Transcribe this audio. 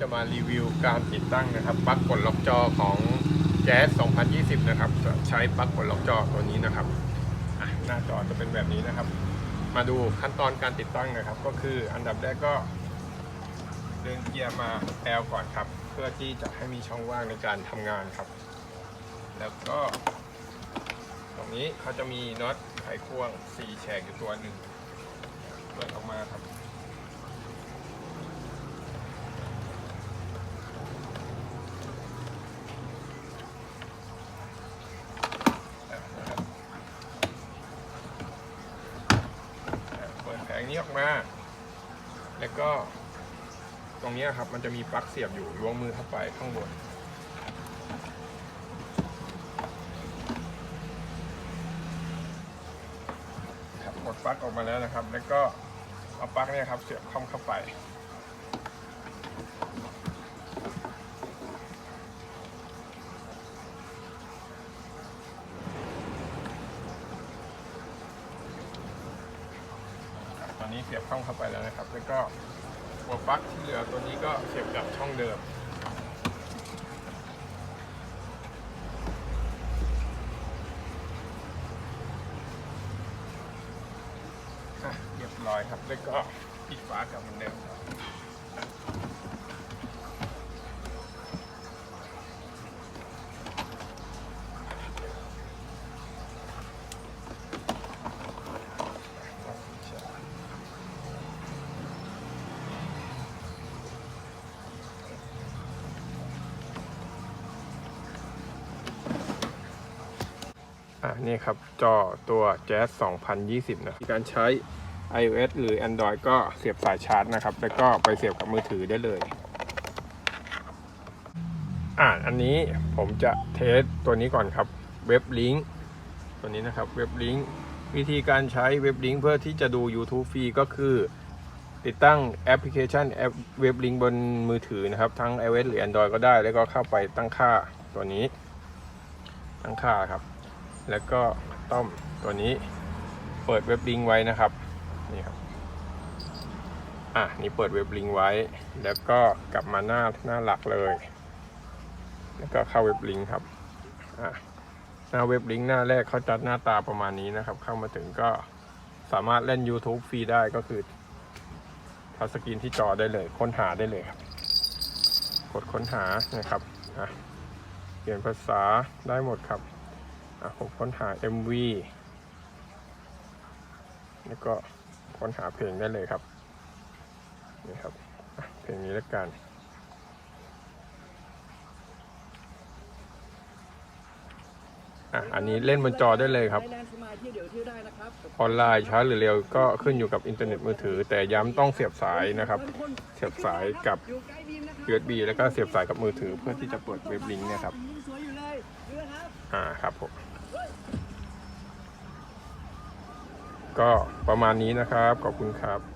จะมารีวิวการติดตั้งนะครับปลั๊กกดล็อกจอของแจ๊ส2020 นะครับ ใช้ปลั๊กกดล็อกจอตัวนี้นะครับหน้าจอจะเป็นแบบนี้นะครับ มาดูขั้นตอนการติดตั้งนะครับ ก็คืออันดับแรกก็เดึงเกียร์มาแอลก่อนครับ เพื่อที่จะให้มีช่องว่างในการทำงานครับ แล้วก็ตรงนี้เขาจะมีน็อตไขควง4แฉกอยู่ตัวหนึ่งเปิดออกมาครับ อะนะครับอะเปิดแผง นี้ออกมา แล้วก็ ตรงนี้ครับมันจะมีปลั๊กเสียบอยู่ล้วงมือเข้าไปข้างบนครับกดปลั๊กออกมาแล้วนะครับ แล้วก็เอาปลั๊กเนี่ยครับ เสียบเข้าเข้าไป ครับต อนนี้เสียบช่องเข้าไปแล้วนะครับ แล้วก็หัวปลั๊กที่เหลือตัวนี้ก็เสียบกับช่องเดิมเรียบร้อยครับ แล้วก็ปิดฝากลับเหมือนเดิม อะนี่ครับ จอตัว Jazz 2020 นะมีการใช้ iOS หรือ Android ก็เสียบสายชาร์จนะครับ แล้วก็ไปเสียบกับมือถือได้เลย อ่าอันนี้ผมจะเทสตัวนี้ก่อนครับ เว็บลิงก์ตัวนี้นะครับ เว็บลิงก์วิธีการใช้เว็บลิงก์เพื่อที่จะดู YouTube ฟรีก็คือ ติดตั้งแอปพลิเคชันแอปเว็บลิงก์บนมือถือนะครับ ทั้ง iOS หรือ Android ก็ได้ แล้วก็เข้าไปตั้งค่าตัวนี้ ตั้งค่าครับ แล้วก็ต้อมตัวนี้เปิดเว็บลิงก์ไว้นะครับนี่ครับอะนี่เปิดเว็บลิงก์ไว้ แล้วก็กลับมาหน้าหน้าหลักเลย แล้วก็เข้าเว็บลิงก์ครับอะหน้าเว็บลิงก์หน้าแรกเขาจัดหน้าตาประมาณนี้นะครับ เข้ามาถึงก็สามารถเล่น YouTube ฟรีได้ก็คือทัชสกรีนที่จอได้เลย ค้นหาได้เลยครับ กดค้นหานะครับอะเปลี่ยนภาษาได้หมดครับ ผมค้นหา MV แล้วก็ค้นหาเพลงได้เลยครับ นี่ครับอะเพลงนี้แล้วกัน อะ อันนี้เล่นบนจอได้เลยครับไทยแลนด์สมาธิเดี๋ยวเที่ยวได้นะครับ ออนไลน์ช้าหรือเร็วก็ขึ้นอยู่กับอินเทอร์เน็ตมือถือ แต่ย้ำต้องเสียบสายนะครับ เสียบสายกับอยู่ใกล้บีมนะครับ USB แล้วก็เสียบสายกับมือถือเพื่อที่จะเปิดเว็บลิงก์เนะครับยิงสวยอยู่เลยดูนะครับ อ่าครับผมก็ประมาณนี้นะครับ ขอบคุณครับ